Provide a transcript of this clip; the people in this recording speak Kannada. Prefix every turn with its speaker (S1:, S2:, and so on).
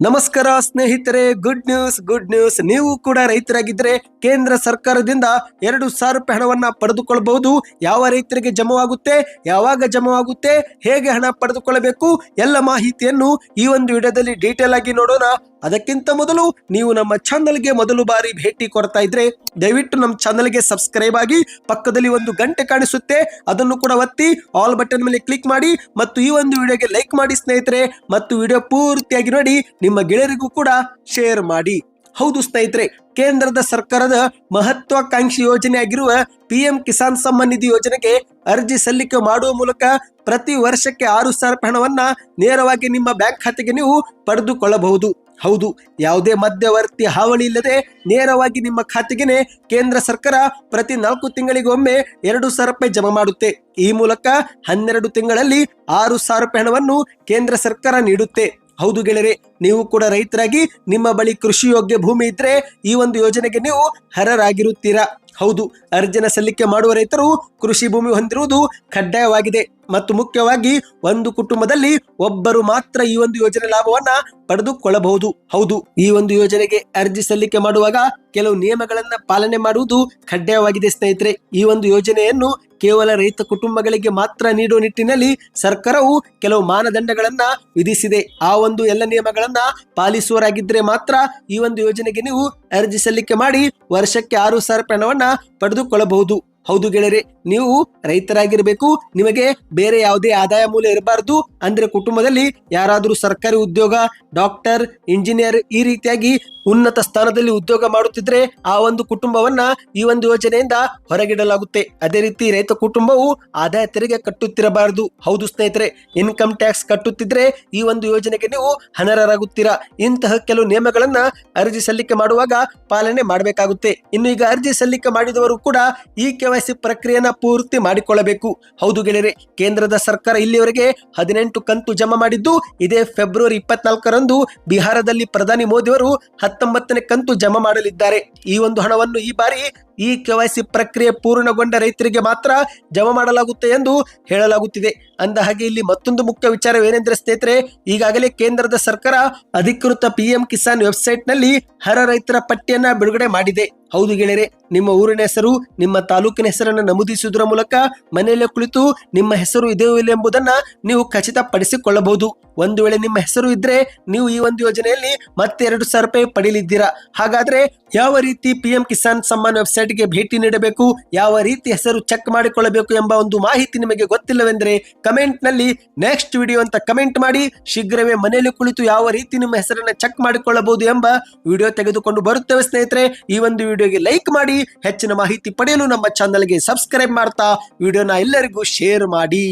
S1: ನಮಸ್ಕಾರ ಸ್ನೇಹಿತರೆ ಗುಡ್ ನ್ಯೂಸ್ ಗುಡ್ ನ್ಯೂಸ್ ನೀವು ಕೂಡ ರೈತರಾಗಿದ್ದರೆ ಕೇಂದ್ರ ಸರ್ಕಾರದಿಂದ ಎರಡು ಸಾವಿರ ರೂಪಾಯಿ ಹಣವನ್ನ ಪಡೆದುಕೊಳ್ಳಬಹುದು ಯಾವ ರೈತರಿಗೆ ಜಮವಾಗುತ್ತೆ, ಯಾವಾಗ ಜಮವಾಗುತ್ತೆ, ಹೇಗೆ ಹಣ ಪಡೆದುಕೊಳ್ಳಬೇಕು, ಎಲ್ಲ ಮಾಹಿತಿಯನ್ನು ಈ ಒಂದು ವಿಡಿಯೋದಲ್ಲಿ ಡೀಟೇಲ್ ಆಗಿ ನೋಡೋಣ. ಅದಕ್ಕಿಂತ ಮೊದಲು ನೀವು ನಮ್ಮ ಚಾನಲ್ಗೆ ಮೊದಲು ಬಾರಿ ಭೇಟಿ ಕೊಡ್ತಾ ಇದ್ರೆ, ದಯವಿಟ್ಟು ನಮ್ಮ ಚಾನಲ್ಗೆ ಸಬ್ಸ್ಕ್ರೈಬ್ ಆಗಿ ಪಕ್ಕದಲ್ಲಿ ಒಂದು ಗಂಟೆ ಕಾಣಿಸುತ್ತೆ. ಅದನ್ನು ಕೂಡ ಒತ್ತಿ, ಆಲ್ ಬಟನ್ ಮೇಲೆ ಕ್ಲಿಕ್ ಮಾಡಿ ಮತ್ತು ಈ ಒಂದು ವಿಡಿಯೋಗೆ ಲೈಕ್ ಮಾಡಿ ಸ್ನೇಹಿತರೆ. ಮತ್ತು ವಿಡಿಯೋ ಪೂರ್ತಿಯಾಗಿ ನೋಡಿ, ನಿಮ್ಮ ಗೆಳೆಯರಿಗೂ ಕೂಡ ಶೇರ್ ಮಾಡಿ. ಹೌದು ಸ್ನೇಹಿತರೆ, ಕೇಂದ್ರದ ಸರ್ಕಾರದ ಮಹತ್ವಾಕಾಂಕ್ಷಿ ಯೋಜನೆ ಆಗಿರುವ ಪಿಎಂ ಕಿಸಾನ್ ಸಮ್ಮಾನ್ ನಿಧಿ ಯೋಜನೆಗೆ ಅರ್ಜಿ ಸಲ್ಲಿಕೆ ಮಾಡುವ ಮೂಲಕ ಪ್ರತಿ ವರ್ಷಕ್ಕೆ ಆರು ಸಾವಿರ ಹಣವನ್ನ ನೇರವಾಗಿ ನಿಮ್ಮ ಬ್ಯಾಂಕ್ ಖಾತೆಗೆ ನೀವು ಪಡೆದುಕೊಳ್ಳಬಹುದು. ಹೌದು, ಯಾವುದೇ ಮಧ್ಯವರ್ತಿ ಹಾವಳಿ ಇಲ್ಲದೆ ನೇರವಾಗಿ ನಿಮ್ಮ ಖಾತೆಗೆನೆ ಕೇಂದ್ರ ಸರ್ಕಾರ ಪ್ರತಿ ನಾಲ್ಕು ತಿಂಗಳಿಗೊಮ್ಮೆ ಎರಡು ಸಾವಿರ ರೂಪಾಯಿ ಜಮಾ ಮಾಡುತ್ತೆ. ಈ ಮೂಲಕ ಹನ್ನೆರಡು ತಿಂಗಳಲ್ಲಿ ಆರು ಸಾವಿರ ರೂಪಾಯಿ ಹಣವನ್ನು ಕೇಂದ್ರ ಸರ್ಕಾರ ನೀಡುತ್ತೆ. ಹೌದು ಗೆಳೆಯರೆ, ನೀವು ಕೂಡ ರೈತರಾಗಿ ನಿಮ್ಮ ಬಳಿ ಕೃಷಿ ಯೋಗ್ಯ ಭೂಮಿ ಇದ್ರೆ ಈ ಒಂದು ಯೋಜನೆಗೆ ನೀವು ಅರ್ಹರಾಗಿರುತ್ತೀರಾ? ಹೌದು, ಅರ್ಜಿನ ಸಲ್ಲಿಕೆ ಮಾಡುವ ರೈತರು ಕೃಷಿ ಭೂಮಿ ಹೊಂದಿರುವುದು ಕಡ್ಡಾಯವಾಗಿದೆ. ಮತ್ತು ಮುಖ್ಯವಾಗಿ ಒಂದು ಕುಟುಂಬದಲ್ಲಿ ಒಬ್ಬರು ಮಾತ್ರ ಈ ಒಂದು ಯೋಜನೆ ಲಾಭವನ್ನ ಪಡೆದುಕೊಳ್ಳಬಹುದು. ಹೌದು, ಈ ಒಂದು ಯೋಜನೆಗೆ ಅರ್ಜಿ ಸಲ್ಲಿಕೆ ಮಾಡುವಾಗ ಕೆಲವು ನಿಯಮಗಳನ್ನ ಪಾಲನೆ ಮಾಡುವುದು ಕಡ್ಡಾಯವಾಗಿದೆ ಸ್ನೇಹಿತರೆ. ಈ ಒಂದು ಯೋಜನೆಯನ್ನು ಕೇವಲ ರೈತ ಕುಟುಂಬಗಳಿಗೆ ಮಾತ್ರ ನೀಡುವ ನಿಟ್ಟಿನಲ್ಲಿ ಸರ್ಕಾರವು ಕೆಲವು ಮಾನದಂಡಗಳನ್ನ ವಿಧಿಸಿದೆ. ಆ ಒಂದು ಎಲ್ಲ ನಿಯಮಗಳನ್ನ ಪಾಲಿಸುವರಾಗಿದ್ದರೆ ಮಾತ್ರ ಈ ಒಂದು ಯೋಜನೆಗೆ ನೀವು ಅರ್ಜಿ ಸಲ್ಲಿಕೆ ಮಾಡಿ ವರ್ಷಕ್ಕೆ ಆರು ಸಾವಿರ ರೂಪಾಯಿ ಪಡೆದುಕೊಳ್ಳಬಹುದು. ಹೌದು ಗೆಳೆಯರೆ, ನೀವು ರೈತರಾಗಿರ್ಬೇಕು, ನಿಮಗೆ ಬೇರೆ ಯಾವುದೇ ಆದಾಯ ಮೂಲ ಇರಬಾರದು. ಅಂದ್ರೆ ಕುಟುಂಬದಲ್ಲಿ ಯಾರಾದರೂ ಸರ್ಕಾರಿ ಉದ್ಯೋಗ ಡಾಕ್ಟರ್ ಇಂಜಿನಿಯರ್ ಈ ರೀತಿಯಾಗಿ ಉನ್ನತ ಸ್ಥಾನದಲ್ಲಿ ಉದ್ಯೋಗ ಮಾಡುತ್ತಿದ್ರೆ ಆ ಒಂದು ಕುಟುಂಬವನ್ನ ಈ ಒಂದು ಯೋಜನೆಯಿಂದ ಹೊರಗಿಡಲಾಗುತ್ತೆ. ಅದೇ ರೀತಿ ರೈತ ಕುಟುಂಬವು ಆದಾಯ ತೆರಿಗೆ ಕಟ್ಟುತ್ತಿರಬಾರದು. ಹೌದು ಸ್ನೇಹಿತರೆ ಇನ್ಕಮ್ ಟ್ಯಾಕ್ಸ್ ಕಟ್ಟುತ್ತಿದ್ರೆ ಈ ಒಂದು ಯೋಜನೆಗೆ ನೀವು ಅನರ್ಹರಾಗುತ್ತೀರಾ ಇಂತಹ ಕೆಲವು ನಿಯಮಗಳನ್ನ ಅರ್ಜಿ ಸಲ್ಲಿಕೆ ಮಾಡುವಾಗ ಪಾಲನೆ ಮಾಡಬೇಕಾಗುತ್ತೆ. ಇನ್ನು ಈಗ ಅರ್ಜಿ ಸಲ್ಲಿಕೆ ಮಾಡಿದವರು ಕೂಡ ಈ ಕೆವೈಸಿ ಪ್ರಕ್ರಿಯೆನ ಪೂರ್ತಿ ಮಾಡಿಕೊಳ್ಳಬೇಕು. ಹೌದು ಗೆಳೆಯರೆ, ಕೇಂದ್ರದ ಸರ್ಕಾರ ಇಲ್ಲಿಯವರೆಗೆ ಹದಿನೆಂಟು ಕಂತು ಜಮಾ ಮಾಡಿದ್ದು, ಇದೇ ಫೆಬ್ರವರಿ ಇಪ್ಪತ್ನಾಲ್ಕರಂದು ಬಿಹಾರದಲ್ಲಿ ಪ್ರಧಾನಿ ಮೋದಿಯವರು ಹತ್ತೊಂಬತ್ತನೇ ಕಂತು ಜಮಾ ಮಾಡಲಿದ್ದಾರೆ. ಈ ಒಂದು ಹಣವನ್ನು ಈ ಬಾರಿ ಈ ಕೆವೈಸಿ ಪ್ರಕ್ರಿಯೆ ಪೂರ್ಣಗೊಂಡ ರೈತರಿಗೆ ಮಾತ್ರ ಜಮಾ ಮಾಡಲಾಗುತ್ತೆ ಎಂದು ಹೇಳಲಾಗುತ್ತಿದೆ. ಅಂದ ಹಾಗೆ ಇಲ್ಲಿ ಮತ್ತೊಂದು ಮುಖ್ಯ ವಿಚಾರವೇನೆಂದರೆ ಸ್ನೇಹಿತರೆ, ಈಗಾಗಲೇ ಕೇಂದ್ರದ ಸರ್ಕಾರ ಅಧಿಕೃತ ಪಿಎಂ ಕಿಸಾನ್ ವೆಬ್ಸೈಟ್ನಲ್ಲಿ ಹರ ರೈತರ ಪಟ್ಟಿಯನ್ನ ಬಿಡುಗಡೆ ಮಾಡಿದೆ. ಹೌದು ಗೆಳೆಯರೆ, ನಿಮ್ಮ ಊರಿನ ಹೆಸರು, ನಿಮ್ಮ ತಾಲೂಕಿನ ಹೆಸರನ್ನು ನಮೂದಿಸುವುದರ ಮೂಲಕ ಮನೆಯಲ್ಲೇ ಕುಳಿತು ನಿಮ್ಮ ಹೆಸರು ಇದೆಯೋ ಇಲ್ಲ ಎಂಬುದನ್ನ ನೀವು ಖಚಿತಪಡಿಸಿಕೊಳ್ಳಬಹುದು. ಒಂದು ವೇಳೆ ನಿಮ್ಮ ಹೆಸರು ಇದ್ರೆ ನೀವು ಈ ಒಂದು ಯೋಜನೆಯಲ್ಲಿ ಮತ್ತೆ ಎರಡು ಸಾವಿರ ರೂಪಾಯಿ ಪಡೆಯಲಿದ್ದೀರಾ? ಹಾಗಾದ್ರೆ ಯಾವ ರೀತಿ ಪಿಎಂ ಕಿಸಾನ್ ಸಮ್ಮಾನ್ ವೆಬ್ಸೈಟ್ಗೆ ಭೇಟಿ ನೀಡಬೇಕು, ಯಾವ ರೀತಿ ಹೆಸರು ಚೆಕ್ ಮಾಡಿಕೊಳ್ಳಬೇಕು ಎಂಬ ಒಂದು ಮಾಹಿತಿ ನಿಮಗೆ ಗೊತ್ತಿಲ್ಲವೆಂದರೆ ಕಮೆಂಟ್ನಲ್ಲಿ ನೆಕ್ಸ್ಟ್ ವಿಡಿಯೋ ಅಂತ ಕಮೆಂಟ್ ಮಾಡಿ, ಶೀಘ್ರವೇ ಮನೆಯಲ್ಲಿ ಕುಳಿತು ಯಾವ ರೀತಿ ನಿಮ್ಮ ಹೆಸರನ್ನ ಚೆಕ್ ಮಾಡಿಕೊಳ್ಳಬಹುದು ಎಂಬ ವಿಡಿಯೋ ತೆಗೆದುಕೊಂಡು ಬರುತ್ತೇವೆ ಸ್ನೇಹಿತರೆ. ಈ ಒಂದು ವಿಡಿಯೋಗೆ ಲೈಕ್ ಮಾಡಿ, ಹೆಚ್ಚಿನ ಮಾಹಿತಿ ಪಡೆಯಲು ನಮ್ಮ ಚಾನಲ್ಗೆ ಸಬ್ಸ್ಕ್ರೈಬ್ ಮಾಡ್ತಾ ವಿಡಿಯೋನ ಎಲ್ಲರಿಗೂ ಶೇರ್ ಮಾಡಿ.